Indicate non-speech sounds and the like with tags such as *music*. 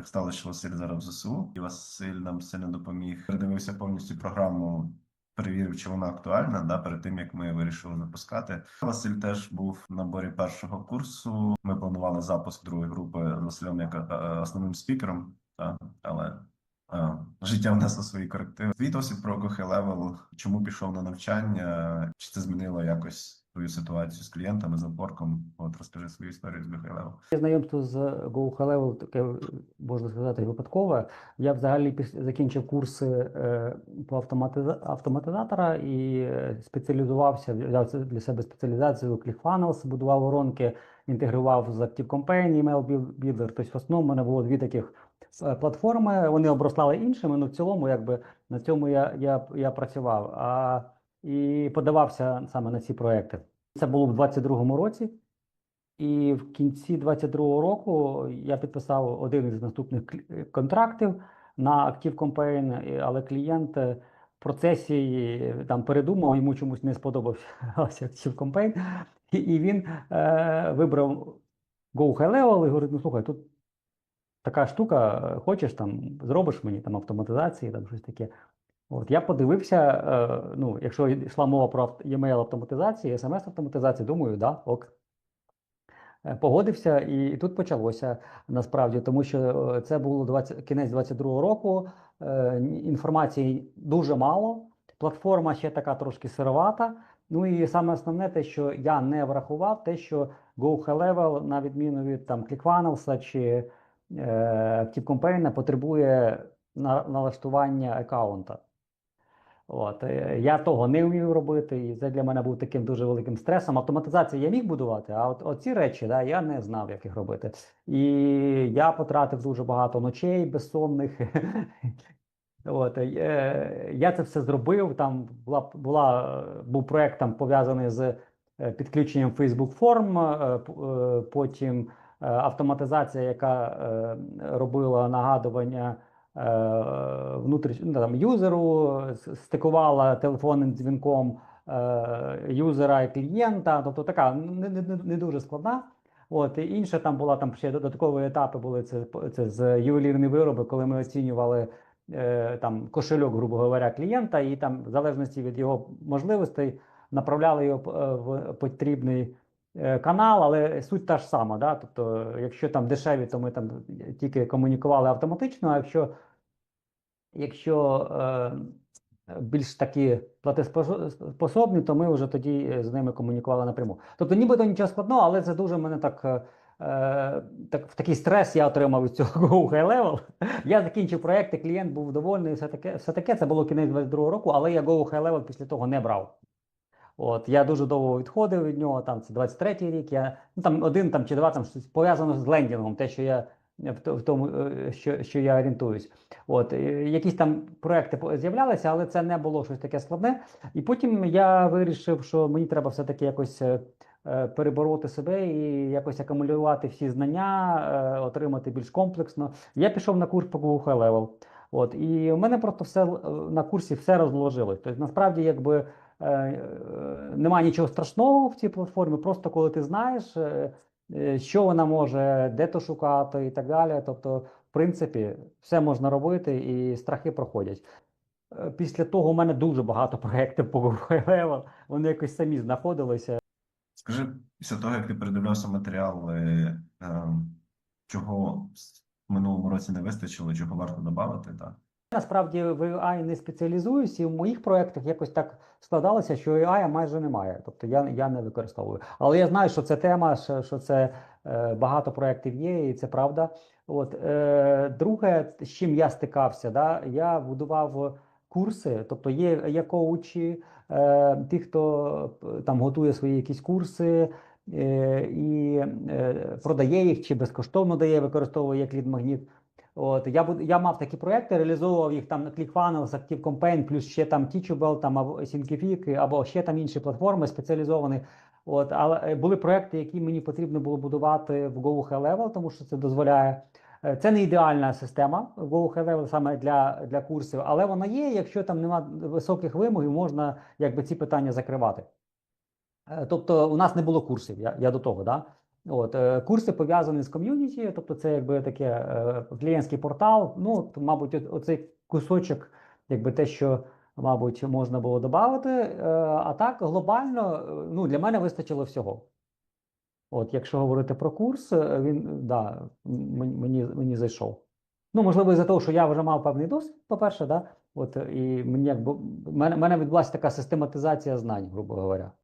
Так сталося, що Василь зараз в ЗСУ, і Василь нам сильно допоміг. Передивився повністю програму, перевірив, чи вона актуальна, да, перед тим як ми вирішили запускати. Василь теж був в наборі першого курсу. Ми планували запуск другої групи з Василем як е, основним спікером, та, але е, життя внесло свої корективи. Твій досвід про Go чому пішов на навчання, чи це змінило якось твою ситуацію з клієнтами, з опорком? От розкажи свою історію з Level. Знайомство з Level таке, можна сказати, випадкове. Я взагалі закінчив курси е, по автоматиза- автоматизатора і е, спеціалізувався, взяв для себе спеціалізацію ClickFunnels, будував воронки, інтегрував з ActiveCampaign, Email Buil- Builder. Тобто, в основному в мене було дві таких е, платформи. Вони оброслали іншими, але в цілому, якби на цьому я, я, я працював. А, і подавався саме на ці проекти. Це було в 22-му році. І в кінці 22-го року я підписав один із наступних контрактів на Active Campaign, але клієнт е, в процесі е, там передумав, йому чомусь не сподобався *laughs* Active Campaign, і, і він е, вибрав Go High Level і говорить: ну слухай, тут така штука, е, хочеш там, зробиш мені там автоматизації, там щось таке. От я подивився, е, ну, якщо йшла мова про e-mail автоматизації, смс автоматизації, думаю, да, ок. Е, Погодився, і тут почалося насправді, тому що це було 20, кінець 22-го року. Інформації дуже мало. Платформа ще така трошки сировата. Ну і саме основне, те, що я не врахував, те, що Go на відміну від там ClickFunnels чи е, ActiveCampaign, потребує налаштування аккаунта. От, е, я того не вмів робити, і це для мене був таким дуже великим стресом. Автоматизацію я міг будувати, а от оці речі да, я не знав, як їх робити. І я потратив дуже багато ночей безсонних. *laughs* От, е, я це все зробив. Там була, була, був проект там пов'язаний з підключенням Facebook форм, потім автоматизація, яка е, робила нагадування е, ну, там, юзеру, стикувала телефонним дзвінком е, юзера і клієнта. Тобто така не, не, не- не дуже складна. От, і інша там була там ще додаткові етапи були це, це з ювелірні вироби, коли ми оцінювали е, там кошельок, грубо говоря, клієнта, і там, в залежності від його можливостей, направляли його е, в потрібний е, канал, але суть та ж сама. Да? Тобто, якщо там дешеві, то ми там тільки комунікували автоматично, а якщо, якщо е, більш такі платеспособні, то ми вже тоді е, з ними комунікували напряму. Тобто, нібито нічого складного, але це дуже мене так. е, Е, так, в такий стрес я отримав від цього *laughs* Go High Level. Я закінчив проєкт, і клієнт був довольний, все таке, все таке. Це було кінець 22 року, але я Go High Level після того не брав. От, я дуже довго відходив від нього, там це 23-й рік. Я, ну, там один там, чи два там щось пов'язано з лендінгом, те, що я в, тому, е, що, що я орієнтуюсь. От, якісь там проекти з'являлися, але це не було щось таке складне. І потім я вирішив, що мені треба все-таки якось е, е, перебороти себе і якось акумулювати всі знання, отримати більш комплексно. Я пішов на курс по Google High Level. От, і у мене просто все на курсі все розложилось. Тобто, насправді, якби немає нічого страшного в цій платформі, просто коли ти знаєш, е, е, що вона може, де то шукати і так далі. Тобто, в принципі, все можна робити і страхи проходять. Е, Після того у мене дуже багато проєктів по Google *laughs* вони якось самі знаходилися. Скажи, після того, як ти передивлявся матеріали, ем, чого в минулому році не вистачило, чого варто додати, так? Насправді в AI не спеціалізуюсь, і в моїх проєктах якось так складалося, що AI майже немає. Тобто я, я не використовую. Але я знаю, що це тема, що, що це е, багато проєктів є, і це правда. От, е, друге, з чим я стикався, да, я будував курси, тобто є, є коучі, е, ті, хто е, там готує свої якісь курси. е, І е, продає їх чи безкоштовно дає, використовує як лід-магніт. От я буд- я мав такі проекти, реалізовував їх там на ClickFunnels, ActiveCampaign, плюс ще там Teachable, там або Thinkific, або ще там інші платформи спеціалізовані. От, але е, були проекти, які мені потрібно було будувати в Go High Level, тому що це дозволяє. Е, Це не ідеальна система Go High Level саме для, для курсів, але вона є. Якщо там немає високих вимог, можна якби ці питання закривати. Е, Тобто у нас не було курсів, я, я до того, да? От, е, курси пов'язані з ком'юніті, тобто це якби таке е, клієнтський портал. Ну, мабуть, оцей кусочок, якби те, що, мабуть, можна було додати. Е, а так, глобально, ну, для мене вистачило всього. От, якщо говорити про курс, він да, мені, мені зайшов. Ну, можливо, із-за того, що я вже мав певний досвід, по-перше, да, от, і мені якби, мене, мене відбулася така систематизація знань, грубо говоря.